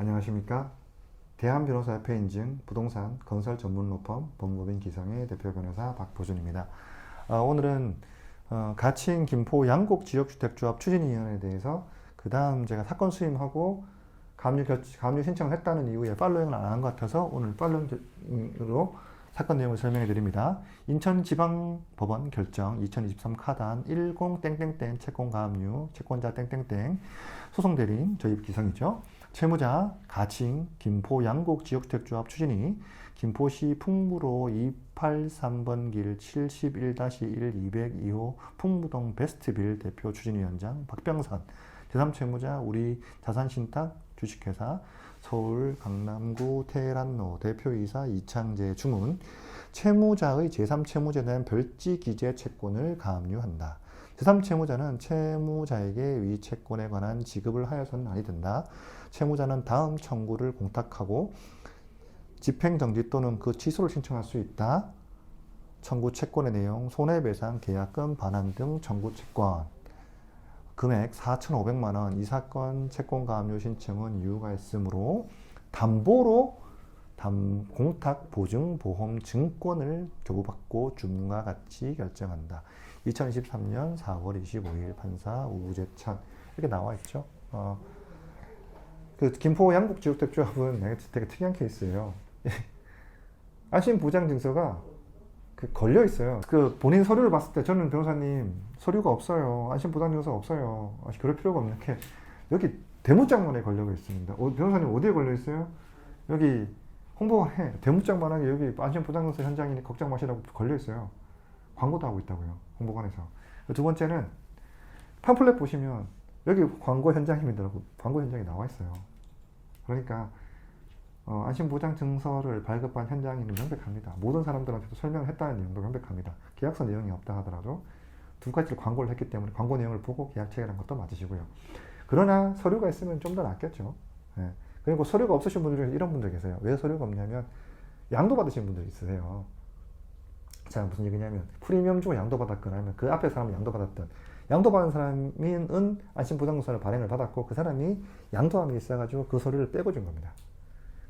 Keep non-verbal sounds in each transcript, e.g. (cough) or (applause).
안녕하십니까. 대한변호사협회 인증 부동산 건설 전문 로펌 법무법인 기성의 대표 변호사 박보준입니다. 어, 오늘은 어, 가칭 김포 양곡 지역주택조합 추진위원회에 대해서 그 다음 제가 사건 수임하고 감리 결 감리 신청을 했다는 이유에 팔로잉을 안 한 것 같아서 오늘 팔로잉으로 사건 내용을 설명해 드립니다. 인천지방법원 결정 2023 카단 10 땡땡땡 채권 가압류 채권자 땡땡땡 소송 대리인 저희 기성이죠. 채무자 가칭 김포 양곡 지역주택조합 추진이 김포시 풍무로 283번 길 71-1 202호 풍무동 베스트빌 대표 추진위원장 박병선 제3채무자 우리 자산신탁 주식회사 서울 강남구 테란로 대표이사 이창재 주문 채무자의 제3채무자에 대한 별지 기재 채권을 가압류한다. 제3채무자는 채무자에게 위 채권에 관한 지급을 하여서는 아니 된다. 채무자는 다음 청구를 공탁하고 집행정지 또는 그 취소를 신청할 수 있다. 청구 채권의 내용, 손해배상, 계약금, 반환 등 청구 채권. 금액 4,500만 원. 이 사건 채권 가압류 신청은 이유가 있으므로 담보로 담, 공탁 보증 보험 증권을 교부받고 준과 같이 결정한다. 2023년 4월 25일 판사 우재찬 이렇게 나와 있죠. 어, 그 김포 양국지역택조합은 되게 특이한 케이스예요. (laughs) 안심 보장 증서가 그 걸려 있어요. 그 본인 서류를 봤을 때 저는 변호사님 서류가 없어요. 안심 보장 증서 없어요. 아, 그럴 필요가 없는 게 여기 대문짝만에 걸려 있습니다. 어, 변호사님 어디에 걸려 있어요? 여기 홍보해 대문짝만하게 여기 안심 보장 증서 현장이니 걱정 마시라고 걸려 있어요. 광고도 하고 있다고요. 홍보관에서. 두 번째는 팜플렛 보시면 여기 광고 현장입니다라고 광고 현장이 나와 있어요. 그러니까 어, 안심보장 증서를 발급한 현장인은 명백합니다. 모든 사람들한테도 설명을 했다는 내용도 명백합니다. 계약서 내용이 없다 하더라도 두 가지를 광고를 했기 때문에 광고 내용을 보고 계약 체결한 것도 맞으시고요. 그러나 서류가 있으면 좀 더 낫겠죠. 예. 그리고 서류가 없으신 분들 중에 이런 분들 계세요. 왜 서류가 없냐면 양도 받으신 분들 있으세요. 자 무슨 얘기냐면 프리미엄 주고 양도 받았거나 아니면 그 앞에 사람은 양도 받았던 양도 받은 사람은 안심보장서를 발행을 받았고 그 사람이 양도함이 있어가지고 그 서류를 빼고 준 겁니다.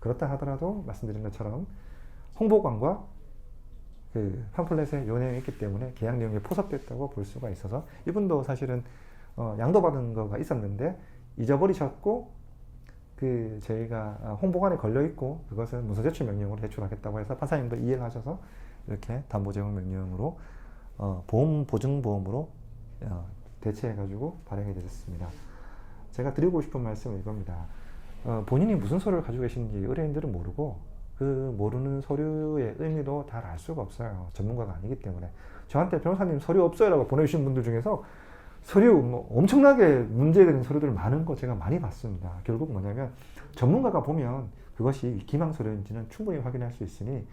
그렇다 하더라도 말씀드린 것처럼 홍보관과 그 팜플렛에 있기 때문에 계약 내용이 포섭됐다고 볼 수가 있어서 이분도 사실은 어, 양도받은 거가 있었는데 잊어버리셨고 그 저희가 홍보관에 걸려 있고 그것은 문서제출 명령으로 제출하겠다고 해서 판사님도 이해를 하셔서 이렇게 담보제공 명령으로 어, 보험 보증보험으로 어, 대체해가지고 발행이 되셨습니다. 제가 드리고 싶은 말씀은 이겁니다. 어, 본인이 무슨 서류를 가지고 계신지 의뢰인들은 모르고 그 모르는 서류의 의미도 잘 알 수가 없어요. 전문가가 아니기 때문에. 저한테 변호사님 서류 없어요라고 보내주신 분들 중에서 서류 뭐 엄청나게 문제되는 서류들 많은 거 제가 많이 봤습니다. 결국 뭐냐면 전문가가 보면 그것이 기망 서류인지는 충분히 확인할 수 있으니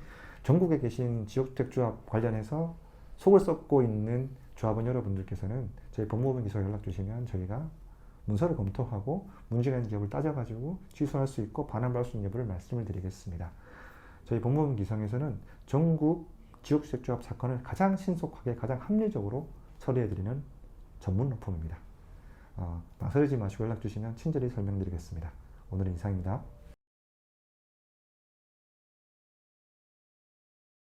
전국에 계신 지역주택조합 관련해서 속을 썩고 있는 조합원 여러분들께서는 저희 법무법인 기소 연락 주시면 저희가 문서를 검토하고 문제가 있는 여부를 따져가지고 취소할 수 있고 반환받을 수 있는 여부를 말씀을 드리겠습니다. 저희 법무법인 기성에서는 전국 지역주택조합 사건을 가장 신속하게 가장 합리적으로 처리해드리는 전문 로펌입니다. 어, 망설이지 마시고 연락 주시면 친절히 설명드리겠습니다. 오늘은 이상입니다.